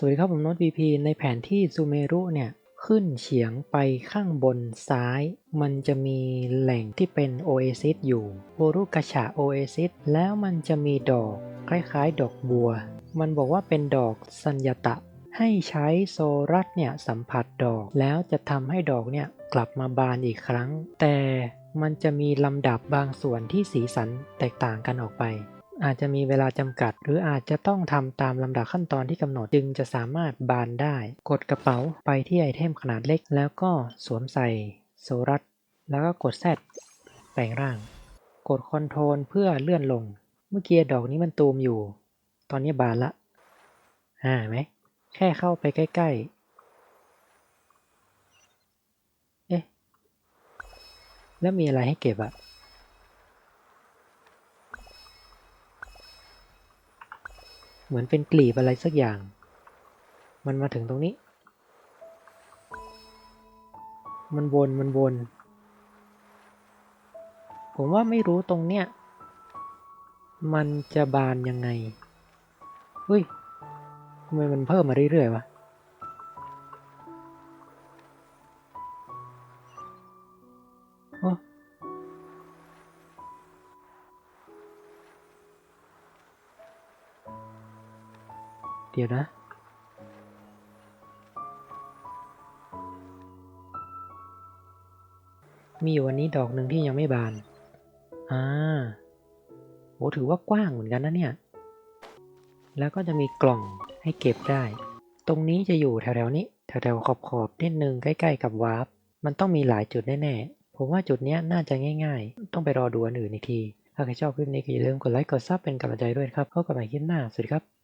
สวัสดีครับผมโน้ต VP ในแผนที่ซูเมรุเนี่ยขึ้นเฉียงไปข้างบนซ้าย มันจะมีแหล่งที่เป็นโอเอซิสอยู่โบรุกชาโอเอซิสแล้วมันจะมีดอกคล้ายๆ ดอกบัว มันบอกว่าเป็นดอกสัญญตะ ให้ใช้โซรัสเนี่ยสัมผัสดอกแล้วจะทำให้ดอกเนี่ยกลับมาบานอีกครั้ง แต่มันจะมีลำดับบางส่วนที่สีสันแตกต่างกันออกไป อาจจะมีเวลาจำกัด หรืออาจจะต้องทำตามลำดับขั้นตอนที่กำหนดจึงจะสามารถบานได้ กดกระเป๋าไปที่ไอเทมขนาดเล็ก แล้วก็สวมใส่โซรัสแล้วก็กด Z แปลงร่าง กดคอนโทรลเพื่อเลื่อนลง เมื่อกี้ดอกนี้มันตูมอยู่ ตอนนี้บานละอ่าเห็นไหมแค่เข้าไปใกล้ๆ เอ๊ะ แล้วมีอะไรให้เก็บอะ เหมือนเป็นกลีบอะไรสักอย่าง มันมาถึงตรงนี้ มันวนมันวน ผมว่าไม่รู้ตรงเนี้ย มันจะบานยังไงเฮ้ยทำไมมันเพิ่มมาเรื่อยๆวะ ดี๋ยวนะ มีอยู่วันนี้ดอกหนึ่งที่ยังไม่บาน อ่า โห ถือว่ากว้างเหมือนกันนะเนี่ย แล้วก็จะมีกล่องให้เก็บได้ ตรงนี้จะอยู่แถวๆนี้ แถวๆขอบๆนิดนึงใกล้ๆกับวาร์ป มันต้องมีหลายจุดแน่ๆ ผมว่าจุดนี้น่าจะง่ายๆ ต้องไปรอดูอันอื่นอีกที ถ้าใครชอบคลิปนี้ก็อย่าลืมกดไลค์ กดซับเป็นกำลังใจด้วยนะครับ พบกันใหม่คลิปหน้า สวัสดีครับ